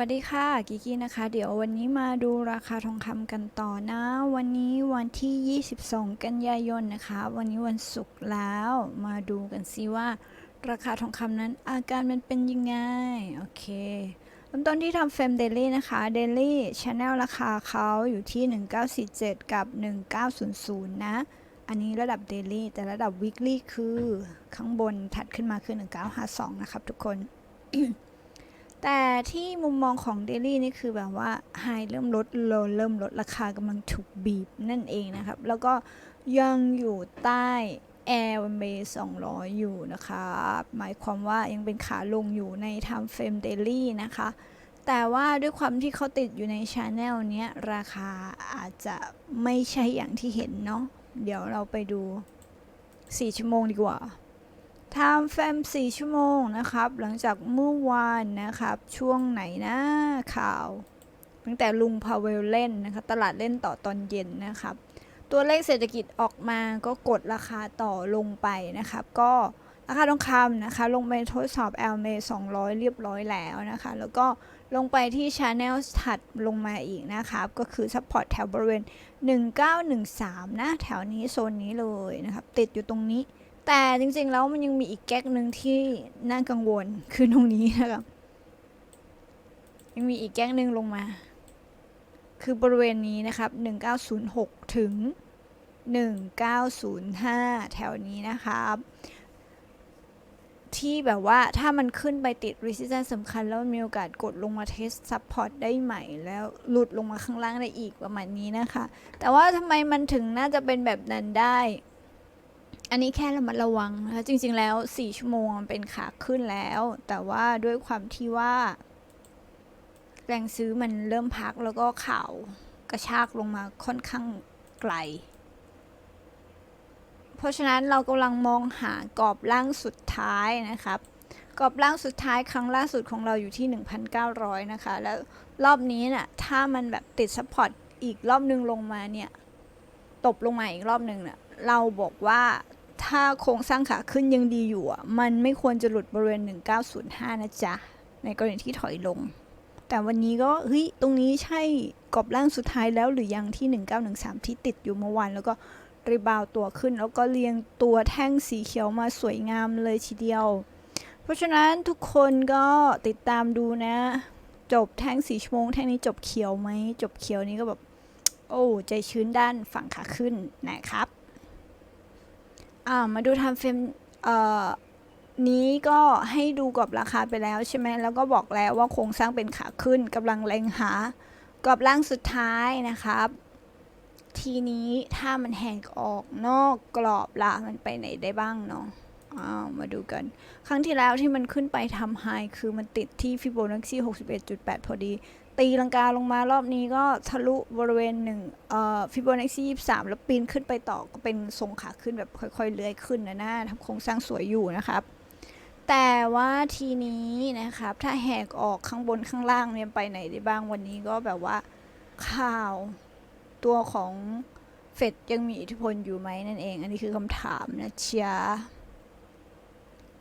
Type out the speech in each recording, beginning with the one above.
วัสดีค่ะกิกี้นะคะ เดี๋ยววันนี้มาดูราคาทองคำกันต่อนะ วันนี้วันที่ 22 กันยายนนะคะ วันนี้วันศุกร์แล้วมาดูกันซิว่า ราคาทองคำนั้นอาการมันเป็นยังไง โอเคเริ่มต้นที่ทำเฟรมเดลี่นะคะเดลี่ชแนลราคาเขาอยู่ที่ 1947 กับ 1900 นะ อันนี้ระดับเดลี่แต่ระดับวีคลี่คือข้างบนถัดขึ้นมาคือ 1952 นะครับทุกคน แต่ที่มุมมองของเดลี่นี่คือแบบว่าไฮเริ่มลดโลเริ่มลดราคากำลังถูกบีบนั่นเองนะครับ แล้วก็ยังอยู่ใต้แอร์วันเบย์200 อยู่นะคะหมายความว่ายังเป็นขาลงอยู่ในทำเฟรมเดลี่นะคะ แต่ว่าด้วยความที่เขาติดอยู่ในชาแนลเนี้ย ราคาอาจจะไม่ใช่อย่างที่เห็นเนาะเดี๋ยวเราไปดู 4 ชั่วโมงดีกว่า ทม์แฟม4ชั่วโมงนะครับ หลังจากเมื่อวานนะครับ ช่วงไหนนะข่าว ตั้งแต่ลุงพาเวลเล่นนะคะตลาดเล่นต่อตอนเย็นนะครับ ตัวเลขเศรษฐกิจออกมาก็กดราคาต่อลงไปนะครับ ก็ราคาทองคำนะคะ ลงไปทดสอบ l m a 200 เรียบร้อยแล้วนะคะ แล้วก็ลงไปที่ Channel ถัดลงมาอีกนะครับ ก็คือ Support แถวบริเวณ 1913 นะ แถวนี้โซนนี้เลยนะครับ ติดอยู่ตรงนี้ แต่จริงๆแล้วมันยังมีอีกแก๊กหนึ่งที่น่ากังวลคือตรงนี้นะครับยังมีอีกแก๊กหนึ่งลงมา คือบริเวณนี้นะครับ 1906 ถึง 1905 แถวนี้นะครับที่แบบว่าถ้ามันขึ้นไปติด resistance สำคัญ แล้วมีโอกาสกดลงมา test support ได้ใหม่ แล้วหลุดลงมาข้างล่างได้อีกประมาณนี้นะคะ แต่ว่าทำไมมันถึงน่าจะเป็นแบบนั้นได้ อันนี้แค่ระมัดระวังนะคะจริง ๆ แล้ว 4 ชั่วโมงมันเป็นขาขึ้นแล้ว แต่ว่าด้วยความที่ว่า แรงซื้อมันเริ่มพักแล้วก็ข่าวกระชากลงมาค่อนข้างไกล เพราะฉะนั้นเรากำลังมองหากรอบล่างสุดท้ายนะครับกรอบล่างสุดท้ายครั้งล่าสุดของเราอยู่ที่ 1,900 นะคะ แล้วรอบนี้น่ะถ้ามันแบบติดซัพพอร์ตอีกรอบนึงลงมาเนี่ย ตบลงมาอีกรอบหนึ่งเนี่ยเราบอกว่า ถ้าโครงสร้างขาขึ้นยังดีอยู่อะ มันไม่ควรจะหลุดบริเวณ 1905 นะจ๊ะ ในกรณีที่ถอยลง แต่วันนี้ก็เฮ้ยตรงนี้ใช่กรอบล่างสุดท้ายแล้วหรือยังที่ 1913 ที่ติดอยู่เมื่อวานแล้วก็รีบาวตัวขึ้น แล้วก็เรียงตัวแท่งสีเขียวมาสวยงามเลยทีเดียว เพราะฉะนั้นทุกคนก็ติดตามดูนะ จบแท่งสีชั่วโมงแท่งนี้จบเขียวไหมจบเขียวนี้ก็แบบโอ้ใจชื้นด้านฝั่งขาขึ้นนะครับ อ่ามาดูทำเฟรมเอ่อนี้ก็ให้ดูกรอบราคาไปแล้วใช่ไหมแล้วก็บอกแล้วว่าโครงสร้างเป็นขาขึ้นกำลังแรงหากรอบล่างสุดท้ายนะครับ ทีนี้ถ้ามันแหกออกนอกกรอบละมันไปไหนได้บ้างเนาะอ้าวมาดูกัน ครั้งที่แล้วที่มันขึ้นไปทำไฮคือมันติดที่ฟิโบนัชชี61.8 พอดี ตีลังกาลงมารอบนี้ก็ทะลุบริเวณหนึ่งเอ่อฟิโบนัชชี23แล้วปีนขึ้นไปต่อก็เป็นทรงขาขึ้นแบบค่อยๆเลื้อยขึ้นนะนะทำโครงสร้างสวยอยู่นะครับ แต่ว่าทีนี้นะครับ ถ้าแหกออกข้างบนข้างล่างเนี่ยไปไหนได้บ้างวันนี้ก็แบบว่าข่าวตัวของเฟดยังมีอิทธิพลอยู่ไหมนั่นเอง อันนี้คือคำถามนะเชีย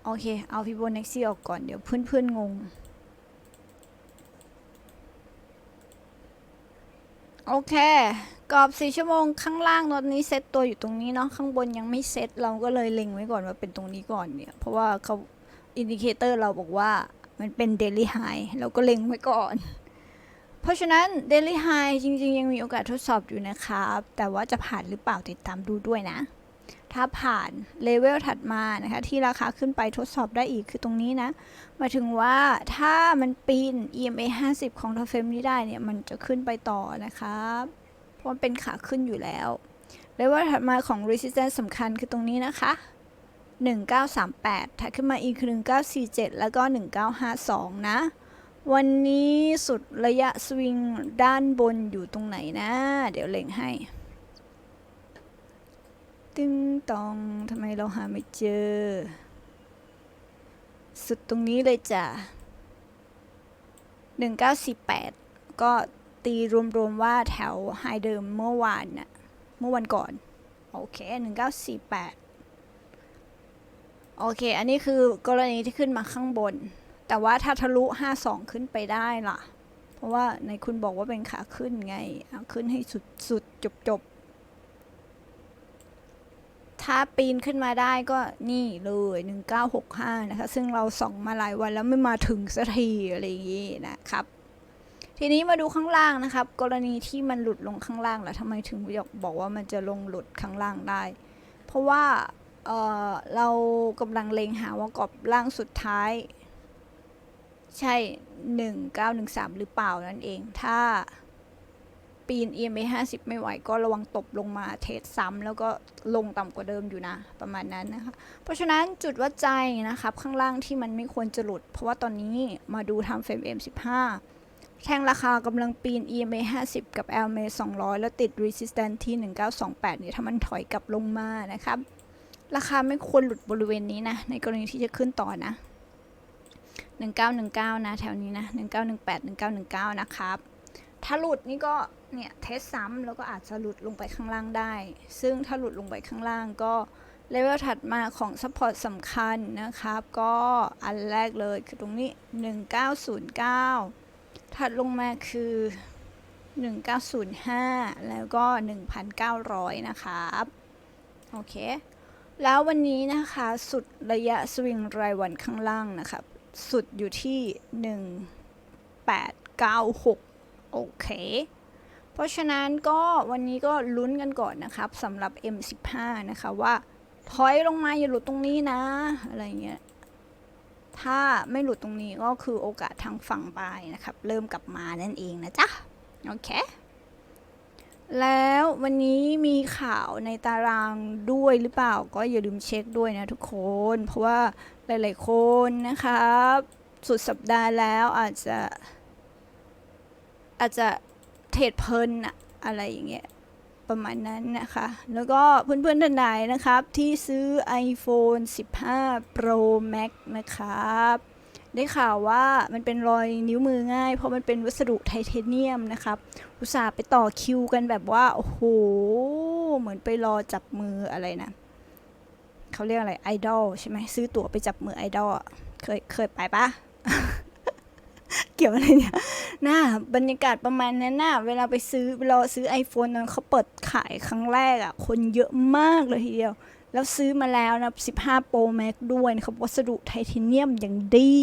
โอเค เอาฟิโบนัชชีออกก่อนเดี๋ยวเพื่อนๆงง โอเค กรอบสี่ชั่วโมงข้างล่างตอนนี้เซตตัวอยู่ตรงนี้เนาะข้างบนยังไม่เซตเราก็เลยเล็งไว้ก่อนว่าเป็นตรงนี้ก่อนเนี่ย เพราะว่าเขาอินดิเคเตอร์เราบอกว่ามันเป็นเดลี่ไฮเราก็เล็งไว้ก่อน เพราะฉะนั้นเดลี่ไฮจริงๆ ยังมีโอกาสทดสอบอยู่นะครับ แต่ว่าจะผ่านหรือเปล่าติดตามดูด้วยนะ ถ้าผ่านเลเวลถัดมานะคะที่ราคาขึ้นไปทดสอบได้อีกคือตรงนี้นะหมายถึงว่าถ้ามันปีน EMA 50 ของทอเฟมนี้ได้เนี่ย มันจะขึ้นไปต่อนะครับเพราะมันเป็นขาขึ้นอยู่แล้วเลเวลถัดมาของ resistance สำคัญคือตรงนี้นะคะ 1938ถัดขึ้นมาอีกคือ1947 แล้วก็ 1952 นะ วันนี้สุดระยะสวิงด้านบนอยู่ตรงไหนนะ เดี๋ยวเล็งให้ ตึงตองทำไมเราหาไม่เจอ สุดตรงนี้เลยจ้ะ1948 ก็ตีรวมๆว่าแถวไฮเดิมเมื่อวานน่ะ เมื่อวันก่อน โอเค 1948 โอเค อันนี้คือกรณีที่ขึ้นมาข้างบน แต่ว่าถ้าทะลุ 52 ขึ้นไปได้ล่ะ เพราะว่าในคุณบอกว่าเป็นขาขึ้นไง เอาขึ้นให้สุดสุดจบจบ ถ้าปีนขึ้นมาได้ก็นี่เลย 1965 นะคะ ซึ่งเราส่องมาหลายวันแล้วไม่มาถึงสักทีอะไรอย่างงี้นะครับ ทีนี้มาดูข้างล่างนะครับ กรณีที่มันหลุดลงข้างล่างแล้วทำไมถึงบอกว่ามันจะลงหลุดข้างล่างได้ เพราะว่าเเรากำลังเลงหาว่ากรอบล่างสุดท้าย ใช่ 1913 หรือเปล่านั่นเอง ถ้า ปีน EMA 50 ไม่ไหว ก็ระวังตบลงมาเทสซ้ำแล้วก็ลงต่ำกว่าเดิมอยู่นะ ประมาณนั้นนะคะ เพราะฉะนั้นจุดวัดใจนะครับ ข้างล่างที่มันไม่ควรจะหลุด เพราะว่าตอนนี้มาดูทำเฟรม M15 แท่งราคากำลังปีน EMA 50 กับ LMA 200 แล้วติด resistance ที่ 1928 เนี่ยถ้ามันถอยกลับลงมานะครับ ราคาไม่ควรหลุดบริเวณนี้นะ ในกรณีที่จะขึ้นต่อนะ 1919 นะ แถวนี้นะ 1918 1919 นะครับ ถ้าหลุดนี่ก็เนี่ยเทสซ้ำแล้วก็อาจจะหลุดลงไปข้างล่างได้ ซึ่งถ้าหลุดลงไปข้างล่างก็เลเวลถัดมาของซัพพอร์ตสำคัญนะครับ ก็อันแรกเลยคือตรงนี้ 1909 ถัดลงมาคือ 1905 แล้วก็ 1,900 นะครับ โอเค แล้ววันนี้นะคะสุดระยะสวิงรายวันข้างล่างนะครับ สุดอยู่ที่ 1896 โอเค เพราะฉะนั้นก็วันนี้ก็ลุ้นกันก่อนนะครับสำหรับ M15 นะคะว่า ถอยลงมาอย่าหลุดตรงนี้นะ อะไรเงี้ย ถ้าไม่หลุดตรงนี้ก็คือโอกาสทางฝั่งบายนะครับ เริ่มกลับมานั่นเองนะจ๊ะ โอเค แล้ววันนี้มีข่าวในตารางด้วยหรือเปล่า ก็อย่าลืมเช็คด้วยนะทุกคน เพราะว่าหลาย ๆ คนนะครับ สุดสัปดาห์แล้วอาจจะ อาจจะเทรดเพลินอะอะไรอย่างเงี้ยประมาณนั้นนะคะ แล้วก็เพื่อนๆท่านใดนะครับ ที่ซื้อ iPhone 15 Pro Max นะครับ ได้ข่าวว่ามันเป็นรอยนิ้วมือง่าย เพราะมันเป็นวัสดุไทเทเนียมนะครับ อุตส่าห์ไปต่อคิวกันแบบว่า โอ้โห เหมือนไปรอจับมืออะไรนะ เขาเรียกอะไรไอดอลใช่ไหมซื้อตั๋วไปจับมือไอดอลเคยเคยไปปะ เกี่ยวอะไรเนี่ยน่าบรรยากาศประมาณนั้นน่ะเวลาไปซื้อรอซื้อ iPhone นั้นเขาเปิดขายครั้งแรกอะ่ะ คนเยอะมากเลยทีเดียว แล้วซื้อมาแล้วนะ 15 Pro Max ด้วยนะครับวัสดุไทเทเนียมอย่างดี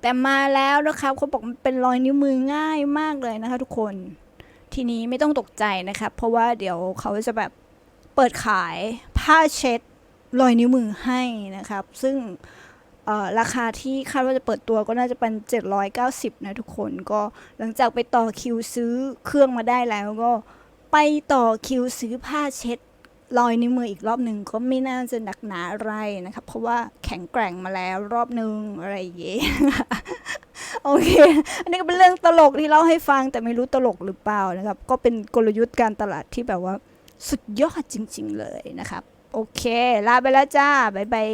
แต่มาแล้วนะครับเขาบอกมันเป็นรอยนิ้วมือง่ายมากเลยนะคะทุกคนทีนี้ไม่ต้องตกใจนะครับเพราะว่าเดี๋ยวเขาจะแบบเปิดขายผ้าเช็ดรอยนิ้วมือให้นะครับ ซึ่ง ราคาที่คาดว่าจะเปิดตัวก็น่าจะเป็น 790 นะทุกคนก็หลังจากไปต่อคิวซื้อเครื่องมาได้แล้วก็ไปต่อคิวซื้อผ้าเช็ดรอยนิ้วมืออีกรอบหนึ่งก็ไม่น่าจะหนักหนาอะไรนะครับ เพราะว่าแข็งแกร่งมาแล้วรอบหนึ่งอะไรอย่างเงี้ยโอเค อันนี้ก็เป็นเรื่องตลกที่เล่าให้ฟังแต่ไม่รู้ตลกหรือเปล่านะครับ ก็เป็นกลยุทธ์การตลาดที่แบบว่าสุดยอดจริง ๆ เลยนะครับ โอเค ลาไปแล้วจ้า บ๊ายบาย